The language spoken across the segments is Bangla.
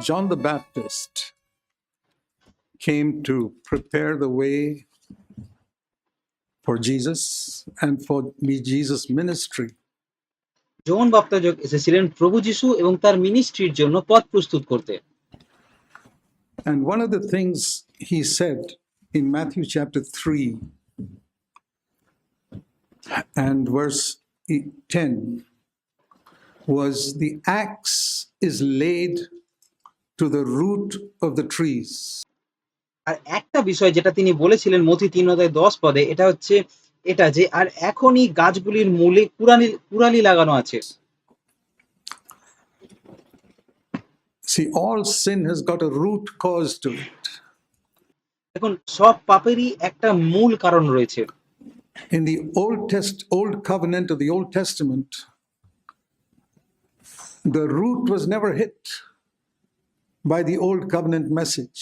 John the Baptist came to prepare the way for Jesus and for Jesus' ministry. জন বাপ্তাজক এসেছিলেন প্রভু যিশু এবং তার মিনিস্ট্রির জন্য পথ প্রস্তুত করতে And one of the things he said in Matthew chapter 3 and verse 10 was the axe is laid to the root of the trees. আর একটা বিষয় যেটা তিনি বলেছিলেন মতি তিন অধ্যায় দশ পদে এটা হচ্ছে এটা যে আর এখনই গাছগুলির মূলে কুড়ালি কুড়ালি লাগানো আছে See, all sin has got a root cause to it. এখন সব পাপেরই একটা মূল কারণ রয়েছে In the Old Test, Old Covenant of the Old Testament, the root was never hit By the Old Covenant message.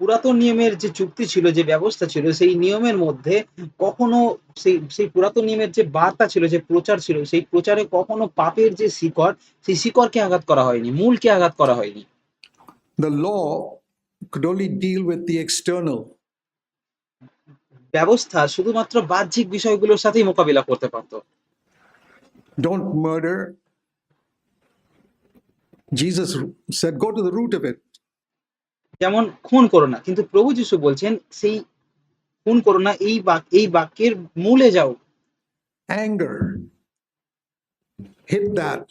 পুরাতন নিয়মের যে চুক্তি ছিল যে ব্যবস্থা ছিল সেই নিয়মের মধ্যে কখনো সেই সেই পুরাতন নিয়মের যে বার্তা ছিল যে প্রচার ছিল সেই প্রচারে কখনো পাপের যে শিকড় সেই শিকড়কে আঘাত করা হয়নি মূলকে আঘাত করা হয়নি The law could only deal with the external, ব্যবস্থা শুধুমাত্র বাহ্যিক বিষয়গুলোর সাথেই মোকাবিলা করতে পারতো don't murder. Jesus said, go to the root of it. যেমন খুন করো না কিন্তু প্রভু যিশু বলছেন সেই খুন করো না এই বাক এই বাক্যের মূলে যাও Anger. Hit that.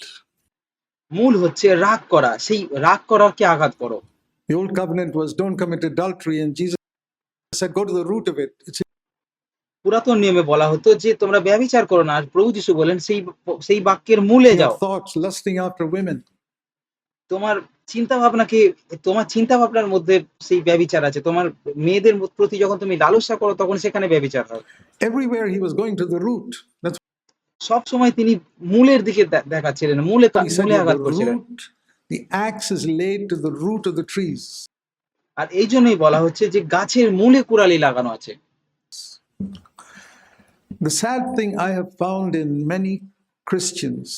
মূল হচ্ছে রাগ করা সেই রাগ করারকে আঘাত করো The old covenant was don't commit adultery, and Jesus said, go to the root of it. It's পুরাতন নিয়মে বলা হতো যে তোমরা ব্যভিচার করো না আর প্রভু যিশু বলেন সেই সেই বাক্যের মূলে যাও thoughts, lusting after women. তোমার চিন্তা ভাবনা কি তোমার চিন্তা ভাবনার মধ্যে সেই ব্যবিচার আছে? তোমার মেয়েদের প্রতি যখন তুমি লালসা করো তখন সেখানে ব্যবিচার হয়। Everywhere he was going to the root সব সময় তিনি মূলের দিকে দেখাচ্ছিলেন মূলে মূলে আঘাত করছিলেন। The axe is laid to the root of the trees আর এই জন্যই বলা হচ্ছে যে গাছের মূলে কুড়ালি লাগানো আছে। The sad thing I have found in many Christians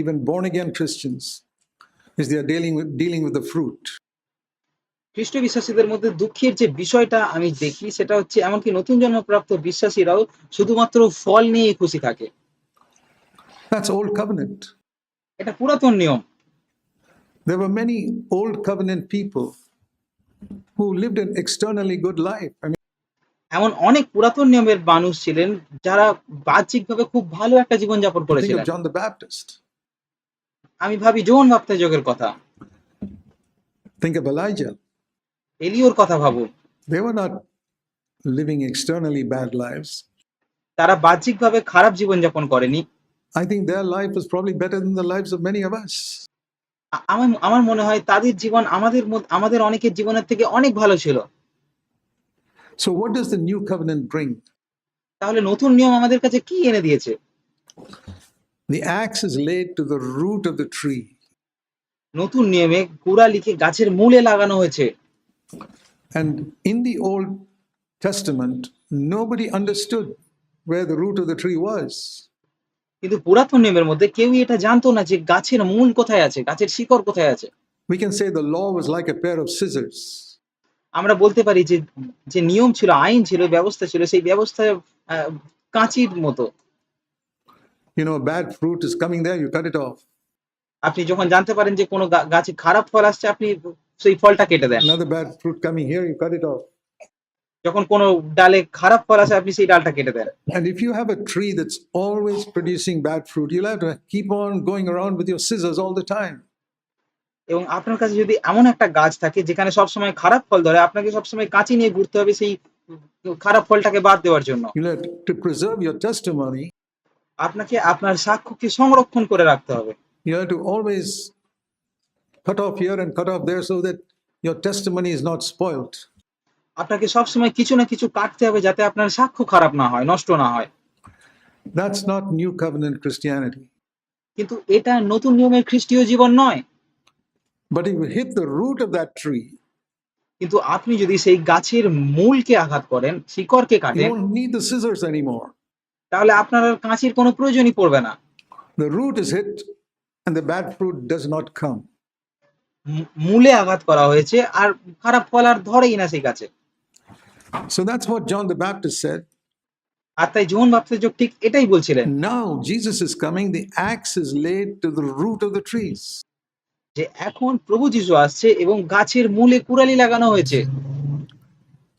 even born again Christians is they are dealing with, dealing with the fruit. খ্রিস্ট বিশ্বাসীদের মধ্যে দুঃখের যে বিষয়টা আমি দেখি সেটা হচ্ছে এমনকি নতুন জন্মপ্রাপ্ত বিশ্বাসীরাও শুধুমাত্র ফল নিয়ে খুশি থাকে That's old covenant. এটা পুরাতন নিয়ম There were many old covenant people who lived an externally good life. I mean, এমন অনেক পুরাতন নিয়মের মানুষ ছিলেন যারা বাহ্যিকভাবে খুব ভালো একটা জীবনযাপন think করেছিলেন John the Baptist. আমি ভাবি যৌন বাপ্তাযোগের কথা Think of Elijah. এলিওর কথা ভাবুন They were not living externally bad lives. তারা বাহ্যিকভাবে খারাপ জীবনযাপন করেনি I think their life was probably better than the lives of many of us. আমার আমার মনে হয় তাদের জীবন আমাদের আমাদের অনেকের জীবনের থেকে অনেক ভালো ছিল So, what does the new covenant bring? তাহলে নতুন নিয়ম আমাদের কাছে কি এনে দিয়েছে The axe is laid to the root of the tree. নতুন নিয়মে কুড়ালিকে গাছের মূলে লাগানো হয়েছে And in the Old Testament, nobody understood where the root of the tree was. কিন্তু পুরাতন নিয়মের মধ্যে কেউই এটা জানতো না যে গাছের মূল কোথায় আছে গাছের শিকড় কোথায় আছে We can say the law was like a pair of scissors. আমরা বলতে পারি যে যে নিয়ম ছিল আইন ছিল ব্যবস্থা ছিল সেই ব্যবস্থা কাঁচির মতো You know, bad fruit is coming there, you cut it off. আপনি যখন জানতে পারেন যে কোনো গা- গাছে খারাপ ফল আসছে আপনি সেই ফলটা কেটে দেন Another bad fruit coming here, you cut it off. যখন কোনো ডালে খারাপ ফল আসে আপনি সেই ডালটা কেটে দেন And if you have a tree that's always producing bad fruit, you'll have to keep on going around with your scissors all the time. এবং আপনার কাছে যদি এমন একটা গাছ থাকে যেখানে সবসময় খারাপ ফল ধরে আপনাকে সবসময় কাঁচি নিয়ে ঘুরতে হবে সেই খারাপ ফলটাকে বাদ দেওয়ার জন্য You'll have to, to preserve your testimony, আপনাকে আপনার সাক্ষ্যকে সংরক্ষণ করে রাখতে হবে you have to always cut off here and cut off there so that your testimony is not spoilt. আপনাকে সবসময় কিছু না কিছু কাটতে হবে যাতে আপনার সাক্ষ্য খারাপ না হয় নষ্ট না হয় That's not New Covenant Christianity. কিন্তু এটা নতুন নিয়মের খ্রিস্টীয় জীবন নয় But if you hit the root of that tree, কিন্তু আপনি যদি সেই গাছের মূলকে আঘাত করেন শিকড়কে কাটেন you won't need the scissors anymore. তাহলে আপনার আর কাঁচির কোনো প্রয়োজনই পড়বে না The root is hit and the bad fruit does not come. মূ- মূলে আঘাত করা হয়েছে আর খারাপ ফল আর ধরেই না সেই গাছে So that's what John the Baptist said. আর তাই জীবন বাপ্তিস্ম ঠিক এটাই বলছিলেন Now Jesus is coming, the axe is laid to the root of the trees. যে এখন প্রভু যিশু আসছে এবং গাছের মূলে কুড়ালি লাগানো হয়েছে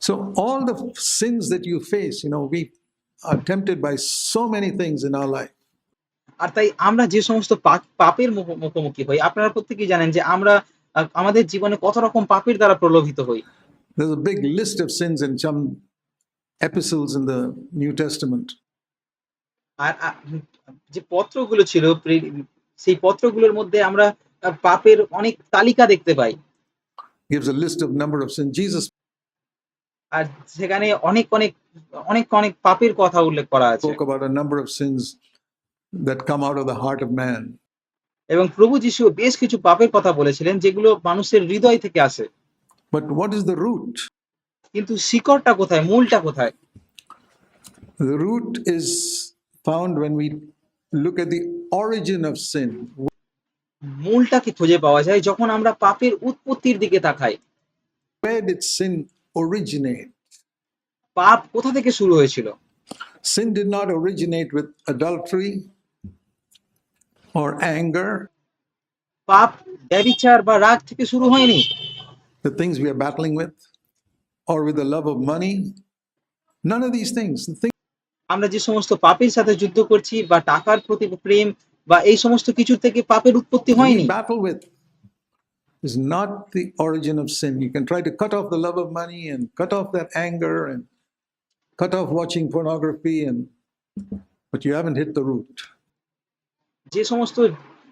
So all the sins that you face, you know, we are tempted by so many things in our life. আর তাই আমরা যে সমস্ত পাপ- পাপের মুখো- মুখোমুখি হই আপনারা প্রত্যেকেই জানেন যে আমরা আহ, আমাদের জীবনে কত রকম পাপের দ্বারা প্রলোভিত হই There's a big list of sins in some epistles in the New Testament. আর আ, উম, যে পত্রগুলো ছিল প্রে- সেই পত্রগুলোর মধ্যে আমরা আহ, পাপের অনেক তালিকা দেখতে পাই Gives a list of number of sins. Jesus আর সেখানে অনেক অনেক অনেক অনেক পাপের কথা উল্লেখ করা আছে about a number of sins that come out of the heart of man. এবং প্রভু যিশু বেশ কিছু পাপের কথা বলেছিলেন যেগুলো মানুষের হৃদয় থেকে আসে But what is the root? কিন্তু শিকড়টা কোথায় মূলটা কোথায় The root is found when we look at the origin of sin. মূলটাকে খুঁজে পাওয়া যায় যখন আমরা পাপের উৎপত্তির দিকে তাকাই Where did sin originate? পাপ কোথা থেকে শুরু হয়েছিল Sin did not originate with adultery or anger, পাপ ব্যবিচার বা রাগ থেকে শুরু হয়নি the things we are battling with, or with the love of money. None of these things. আমরা যে সমস্ত পাপের সাথে যুদ্ধ করছি বা টাকার প্রতি প্রেম বা এই সমস্ত কিছু থেকে পাপের উৎপত্তি হয়নি battle with is not the origin of sin. You can try to cut off the love of money and cut off that anger and cut off watching pornography and but you haven't hit the root. যে সমস্ত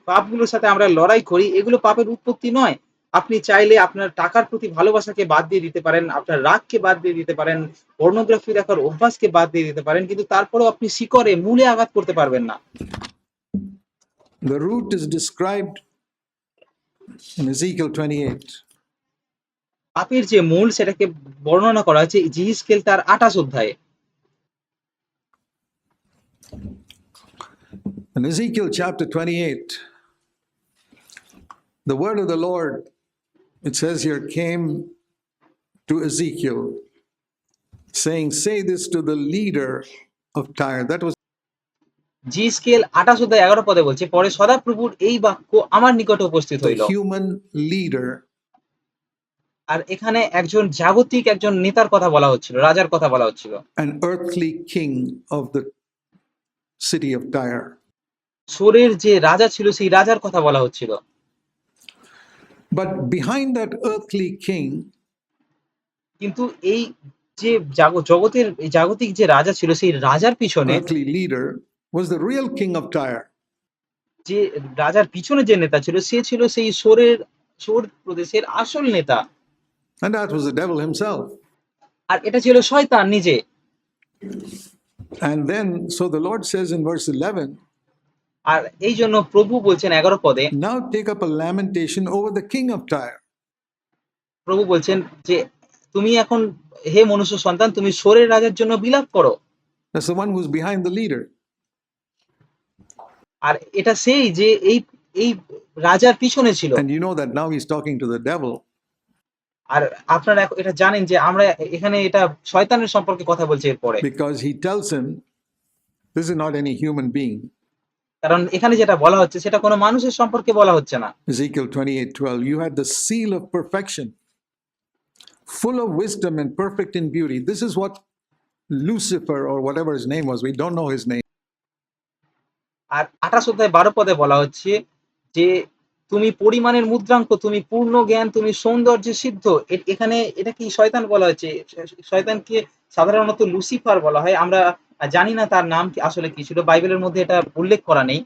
পাপগুলোর সাথে আমরা লড়াই করি এগুলো পাপের উৎপত্তি নয় আপনি চাইলে আপনার টাকার প্রতি ভালোবাসাকে বাদ দিয়ে দিতে পারেন আপনার রাগকে বাদ দিয়ে দিতে পারেন পর্নোগ্রাফি দেখার অভ্যাসকে বাদ দিয়ে দিতে পারেন কিন্তু তারপরেও আপনি শিকড়ে মূলে আঘাত করতে পারবেন না The root is described in Ezekiel 28. পাপের যে মূল সেটাকে বর্ণনা করা হয়েছে জিহিসকেল তার আঠাশ অধ্যায়ে In Ezekiel chapter 28, the word of the Lord, it says here, came to Ezekiel, saying, Say this to the leader of Tyre. That was জিহিসকেল আঠাশ অধ্যায় এগারো পদে বলছে পরে সদাপ্রভুর এই বাক্য আমার নিকটে উপস্থিত হইল। human leader আর এখানে একজন জাগতিক একজন নেতার কথা বলা হচ্ছিল রাজার কথা বলা হচ্ছিল। an earthly king of the city of Tyre. সোরের যে রাজা ছিল সেই রাজার কথা বলা হচ্ছিল। But behind that earthly king কিন্তু এই যে জাগ- জগতের জাগতিক যে রাজা ছিল সেই রাজার পিছনে earthly leader was the real king of Tyre. যে রাজার পিছনে যে নেতা ছিল সে ছিল সেই সোরের সোর প্রদেশের আসল নেতা And that was the devil himself. আর এটা ছিল শয়তান নিজে And then, so the Lord says in verse 11, আর এই জন্য প্রভু বলছেন এগারো পদে Now take up a lamentation over the king of Tyre. প্রভু বলছেন যে তুমি এখন হে মনুষ্য সন্তান তুমি সোরের রাজার জন্য বিলাপ করো That's the one who's behind the leader. আর এটা সেই যে এই এই রাজার পিছনে ছিল And you know that now he's talking to the devil. আর আপনারা এখন এটা জানেন যে আমরা এখানে এটা শয়তানের সম্পর্কে কথা বলছি এরপরে because he tells him this is not any human being. কারণ এখানে যেটা বলা হচ্ছে সেটা কোনো মানুষের সম্পর্কে বলা হচ্ছে না Ezekiel 28 12. You had the seal of perfection, full of wisdom and perfect in beauty. This is what Lucifer, or whatever his name was, we don't know his name, আর আঠাশ অধ্যায় বারো পদে বলা হচ্ছে যে তুমি পরিমাণের মুদ্রাঙ্ক তুমি পূর্ণ জ্ঞান তুমি সৌন্দর্য সিদ্ধ। এখানে এটা কি শয়তান বলা হয়েছে শয়তানকে সাধারণত লুসিফার বলা হয়। আমরা জানি না তার নাম কি আসলে কি ছিল। বাইবেলের মধ্যে এটা উল্লেখ করা নেই।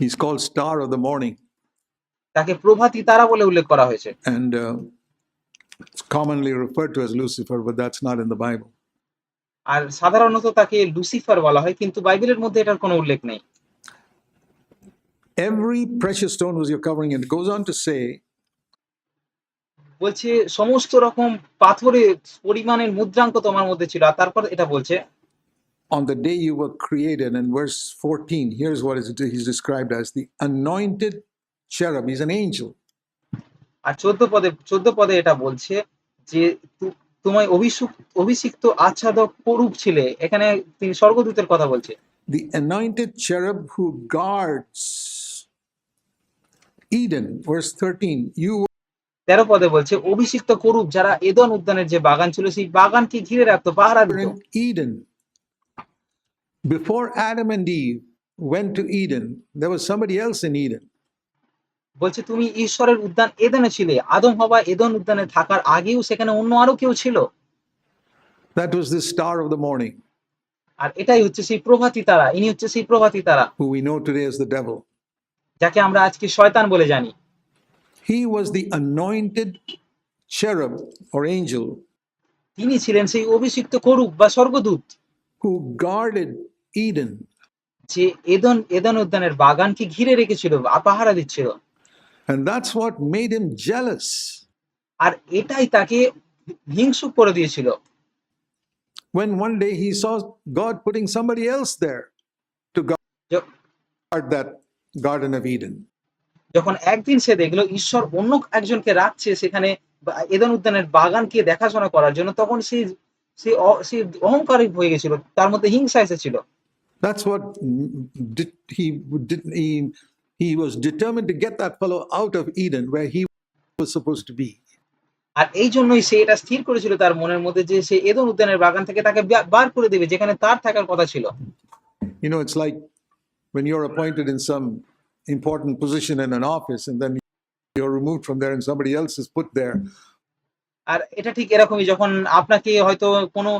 He's called Star of the Morning. তাকে প্রভাতী তারা বলে উল্লেখ করা হয়েছে। And uh, it's commonly referred to as Lucifer, but that's not in the Bible. আর সাধারণত তাকে লুসিফার বলা হয় কিন্তু বাইবেলের মধ্যে এটার কোনো উল্লেখ নেই Every precious stone was your covering. And it goes on to say, বলছে সমস্ত রকম পাথরের পরিমাণের মুদ্রাঙ্ক তোমার মধ্যে ছিল আর তারপর এটা বলছে on the day you were created, in verse 14, here's what is, he's described as the anointed cherub, he's an angel. আর চোদ্দ পদে চোদ্দ পদে এটা বলছে যে তোমায় অভিষুক- অভিষিক্ত আচ্ছাদক করুপ ছিলে এখানে তিনি স্বর্গদূতের কথা বলছে The anointed cherub who guards Eden, verse 13. You তেরো পদে বলছে অভিষিক্ত করুপ যারা এদন উদ্যানের যে বাগান ছিল সেই বাগানকে ঘিরে রাখতো পাহারা দিত Eden. Before Adam and Eve went to Eden, there was somebody else in Eden. বলছে তুমি ঈশ্বরের উদ্যান এদনে ছিলে আদম হবা এদন উদ্যানে থাকার আগেও সেখানে অন্য আরও কেউ ছিল? That was the star of the morning, আর এটাই হচ্ছে সেই প্রভাতী তারা ইনি হচ্ছে সেই প্রভাতী তারা। Who we know today as the devil. যাকে আমরা আজকে শয়তান বলে জানি। He was the anointed cherub or angel তিনি ছিলেন সেই অভিষিক্ত করুপ বা স্বর্গদূত। who guarded Eden. যে এদন এদন উদ্যানের বাগানকে ঘিরে রেখেছিল বা পাহারা দিচ্ছিল। And that's what made him jealous. আর এটাই তাকে হিংসুক করে দিয়েছিল When one day he saw God putting somebody else there to guard that Garden of Eden. যখন একদিন সে দেখল ঈশ্বর অন্য একজনকে রাখছে সেখানে এদন উদ্যানের বাগানকে দেখাশোনা করার জন্য তখন সে সে সে অহংকারী হয়ে গেছিল তার মধ্যে হিংসা এসেছিল That's what did, he did. He, he was determined to get that fellow out of Eden where he was supposed to be. আর এই জন্যই সে এটা স্থির করেছিল তার মনের মধ্যে যে সে এদন উদ্যানের বাগান থেকে তাকে বার করে দেবে যেখানে তার থাকার কথা ছিল You know, it's like when you're appointed in some important position in an office and then you're removed from there and somebody else is put there. আর এটা ঠিক এরকমই যখন আপনাকে হয়তো কোনো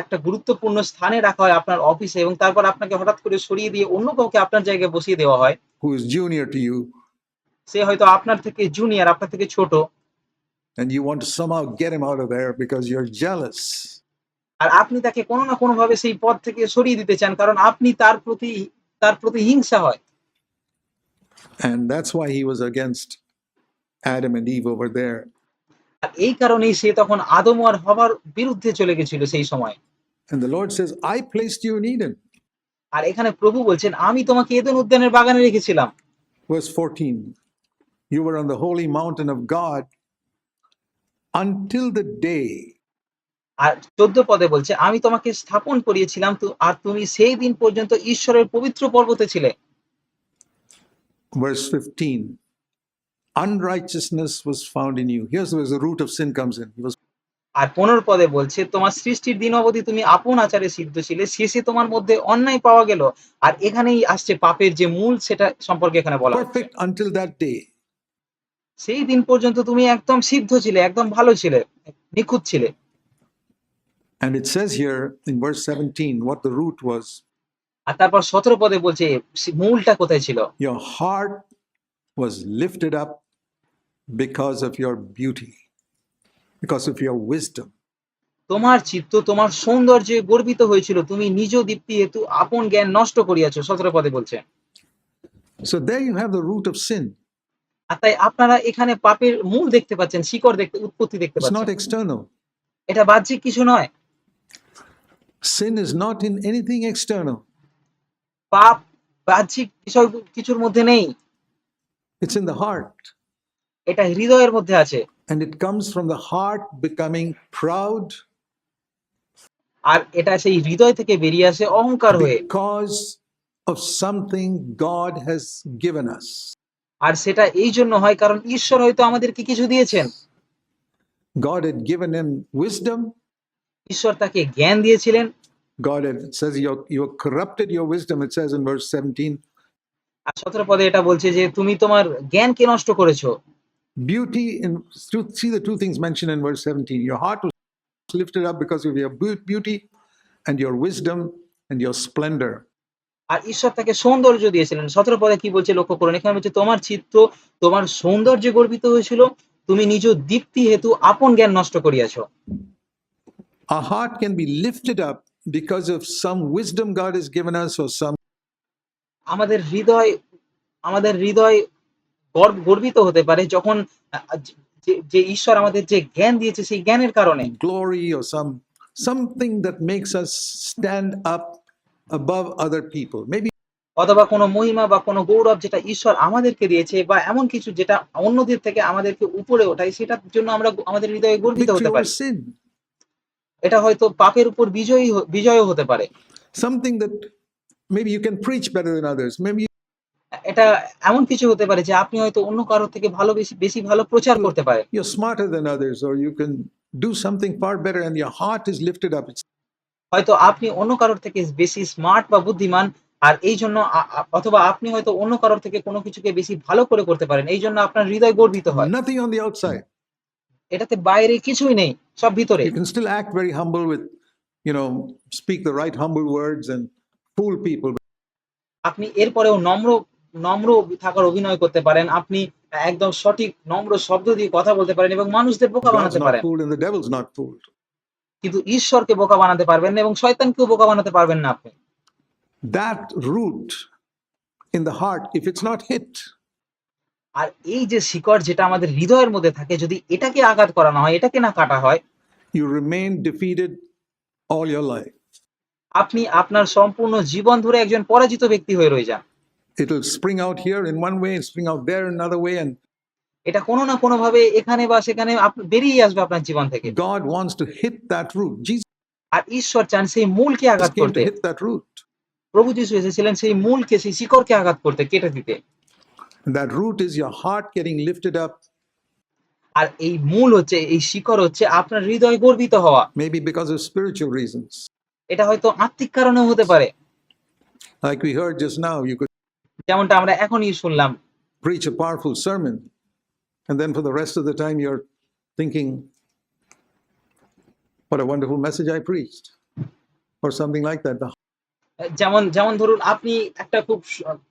একটা গুরুত্বপূর্ণ স্থানে রাখা হয় আপনার অফিসে এবং তারপর আপনাকে হঠাৎ করে সরিয়ে দিয়ে অন্য কাউকে আপনার জায়গায় বসিয়ে দেওয়া হয় who is junior to you সে হয়তো আপনার থেকে জুনিয়র আপনার থেকে ছোট and you want to somehow get him out of there because you're jealous. আর আপনি তাকে কোনো না কোনো ভাবে সেই পদ থেকে সরিয়ে দিতে চান কারণ আপনি তার প্রতি তার প্রতি হিংসা হয় And that's why he was against Adam and Eve over there. আর এই কারণেই সে তখন আদম আর হবার বিরুদ্ধে চলে গেছিল সেই সময় And the Lord says, I placed you in Eden. আর এখানে প্রভু বলছেন আমি তোমাকে এদন উদ্যানের বাগানে রেখেছিলাম Verse 14 You were on the holy mountain of God until the day আর চোদ্দ পদে বলছে আমি তোমাকে স্থাপন করিয়েছিলাম তো- আর তুমি সেই দিন পর্যন্ত ঈশ্বরের পবিত্র পর্বতে ছিলে verse 15 unrighteousness was found in you here's where the root of sin comes in he was আর পনেরো পদে বলছে তোমার সৃষ্টির দিন অবধি তুমি আপন আচারে সিদ্ধ ছিলে শেষে তোমার মধ্যে অন্যায় পাওয়া গেল। আর এখানেই আসছে পাপের যে মূল সেটা সম্পর্কে এখানে বলা perfect until that সেই দিন পর্যন্ত তুমি একদম সিদ্ধ ছিলে একদম ভালো ছিলে নিখুঁত ছিলে। And it says here in verse 17 what the root was. আর তারপর সতেরো পদে বলছে মূলটা কোথায় ছিল? Your heart was lifted up because of your beauty. Because of your wisdom. তোমার চিত্ত তোমার সৌন্দর্যে গর্বিত হয়েছিল। তুমি নিজ দীপ্তি হেতু আপন জ্ঞান নষ্ট করিয়াছো সতেরো পদে বলছে। So there you have the root of sin. আর তাই আপনারা এখানে পাপের মূল দেখতে পাচ্ছেন শিকড় দেখতে উৎপত্তি দেখতে it's not পাচ্ছেন। external. এটা বাহ্যিক কিছু নয়। Sin is not in anything external. পাপ বাহ্যিক বিষয় কিছুর মধ্যে নেই। It's in the heart. এটা হৃদয়ের মধ্যে আছে। and it comes from the heart becoming proud. Because of something God has given us. God had given him wisdom. God says you you corrupted your wisdom. It says in verse 17. আর 17 পদে এটা বলছে যে তুমি তোমার জ্ঞানকে নষ্ট করেছো. Beauty in see the two things mentioned in verse 17. Your heart was lifted up because of your beau- beauty and your wisdom and your splendor. আর ঈশ্বর তাকে সৌন্দর্য দিয়েছিলেন সতেরো পদে কি বলছে লক্ষ্য করুন এখানে বলছে তোমার চিত্ত তোমার সৌন্দর্যে গর্বিত হয়েছিল তুমি নিজ দীপ্তি হেতু আপন জ্ঞান নষ্ট করিয়াছ Our heart can be lifted up because of some wisdom God has given us or some আমাদের হৃদয় আমাদের হৃদয় গর্ব- গর্বিত হতে পারে যখন যে- ঈশ্বর আমাদের যে জ্ঞান দিয়েছে সেই জ্ঞানের কারণে। Glory or some something that makes us stand up above other people. Maybe অথবা কোনো মহিমা বা কোনো গৌরব যেটা ঈশ্বর আমাদেরকে দিয়েছে বা এমন কিছু যেটা অন্যদের থেকে আমাদেরকে উপরে ওঠায় সেটার জন্য আমরা আমাদের হৃদয়ে গর্বিত হতে পারি। এটা হয়তো পাপের উপর বিজয়ী বিজয়ও হতে পারে। Something that maybe you can preach better than others. Maybe you এটা এমন কিছু হতে পারে যে আপনি হয়তো অন্য কারোর থেকে ভালো বেশি বেশি ভালো প্রচার করতে পারে you smarter than others or you can do something far better and your heart is lifted up হয়তো আপনি অন্য কারোর থেকে বেশি স্মার্ট বা বুদ্ধিমান আর এই জন্য অথবা আপনি হয়তো অন্য কারোর থেকে কোনো কিছুকে বেশি ভালো করে করতে পারেন এই জন্য আপনার হৃদয় গর্বিত হয়। নাথিং অন দি আউটসাইড এটাতে বাইরে কিছুই নেই সব ভিতরে। You can still act very humble with you know speak the right humble words and fool people আপনি এরপরেও নম্র নম্র থাকার অভিনয় করতে পারেন আপনি একদম সঠিক নম্র শব্দ দিয়ে কথা বলতে পারেন এবং মানুষদের বোকা বানাতে পারেন. কিন্তু ঈশ্বরকে বোকা বানাতে পারবেন না এবং শয়তানকেও বোকা বানাতে পারবেন না আপনি That root in the heart, if it's not hit, আর এই যে শিকড় যেটা আমাদের হৃদয়ের মধ্যে থাকে যদি এটাকে আঘাত করানো হয় এটাকে না কাটা হয় you remain defeated all your life. আপনি আপনার সম্পূর্ণ জীবন ধরে একজন পরাজিত ব্যক্তি হয়ে রয়ে যান It'll spring out here in one way and spring out there in another way. And এটা কোনো না কোনো ভাবে এখানে বা সেখানে বেরিয়ে আসবে আপনার জীবন থেকে God wants to hit that root. Jesus আর ঈশ্বর চান সেই মূলকে আঘাত করতে to hit that root. প্রভু যিশু এসেছিলেন সেই মূলকে সেই শিকড়কে আঘাত করতে কেটে দিতে that root is your heart getting lifted up, আর এই মূল হচ্ছে এই শিকড় হচ্ছে আপনার হৃদয় গর্বিত হওয়া maybe because of spiritual reasons. এটা হয়তো আত্মিক কারণেও হতে পারে Like we heard just now, you could যেমনটা আমরা এখনই শুনলাম preach a powerful sermon, and then for the rest of the time, you're thinking, What a wonderful message I preached, or something like that. যেমন যেমন ধরুন আপনি একটা খুব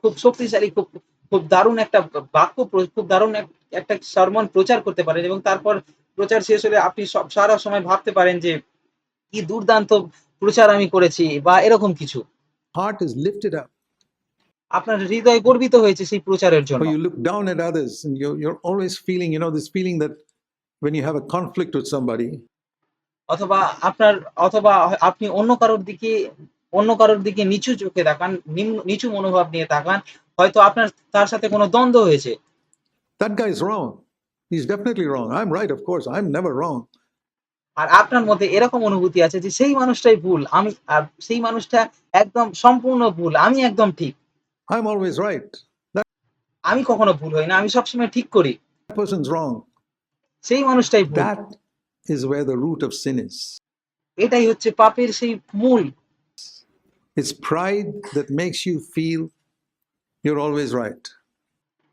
খুব শক্তিশালী খুব খুব দারুণ একটা বাক্য খুব দারুণ এক- একটা সরমন প্রচার করতে পারেন এবং তারপর প্রচার শেষ হলে আপনি সব সারা সময় ভাবতে পারেন যে কি দুর্দান্ত প্রচার আমি করেছি বা এরকম কিছু heart is lifted up. আপনার হৃদয় গর্বিত হয়েছে সেই প্রচারের জন্য। You look down at others you you are always feeling you know this feeling that when you have a conflict with somebody অথবা আপনার অথবা আপনি অন্য কারোর দিকে অন্য কারোর দিকে নিচু চোখে তাকান নিচু মনোভাব নিয়ে তাকান হয়তো আপনার তার সাথে কোনো দ্বন্দ্ব হয়েছে। That guy is wrong. He is definitely wrong. I am right of course. I am never wrong. আর আপনার মধ্যে এরকম অনুভূতি আছে যে সেই মানুষটাই ভুল আমি আর সেই মানুষটা একদম সম্পূর্ণ ভুল আমি একদম ঠিক। I'm always right. আমি কখনো ভুল হই না আমি সবসময় ঠিক করি That person's wrong. সেই মানুষটাই ভুল That is where the root of sin is. এটাই হচ্ছে পাপের সেই মূল It's pride that makes you feel you're always right.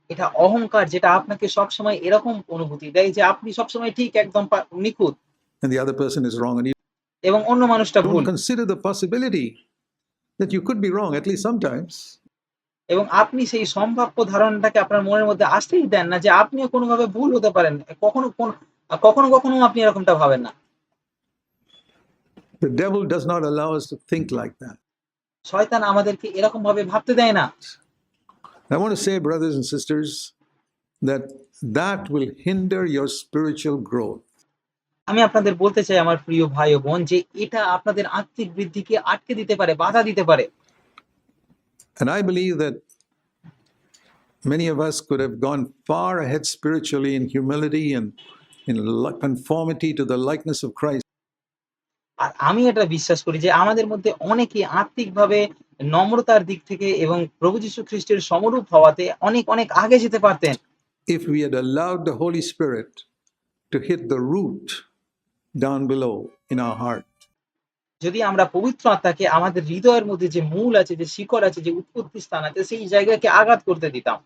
এটা অহংকার যেটা আপনাকে সবসময় এরকম অনুভূতি দেয় যে আপনি সবসময় ঠিক একদম পা- নিখুঁত and the other person is wrong. And you এবং অন্য মানুষটা ভুল don't consider the possibility that you could be wrong, at least sometimes. এবং আপনি সেই সম্ভাব্য ধারণাটাকে আপনার মনের মধ্যে আসতেই দেন না যে আপনিও কোনোভাবে ভুল হতে পারেন কখনো কোন কখনো কখনো আপনি এরকমটা ভাবেন না The devil does not allow us to think like that. শয়তান আমাদেরকে এরকম ভাবে ভাবতে দেয় না I want to say, brothers and sisters, that that will hinder your spiritual growth. আমি আপনাদের বলতে চাই আমার প্রিয় ভাই ও বোন যে এটা আপনাদের আত্মিক বৃদ্ধিকে আটকে দিতে পারে বাধা দিতে পারে And I believe that many of us could have gone far ahead spiritually in humility and in li- conformity to the likeness of Christ আর আমি এটা বিশ্বাস করি যে আমাদের মধ্যে অনেকে আত্মিকভাবে নম্রতার দিক থেকে এবং প্রভু যীশু খ্রিস্টের সমরূপ হওয়াতে অনেক অনেক আগে যেতে পারতেন if we had allowed the Holy Spirit to hit the root down below in our heart. যদি আমরা পবিত্র আত্মাকে আমাদের হৃদয়ের মধ্যে যে মূল আছে, যে শিকড় আছে, যে উৎপত্তি স্থান আছে, সেই জায়গাকে আঘাত করতে দিতাম।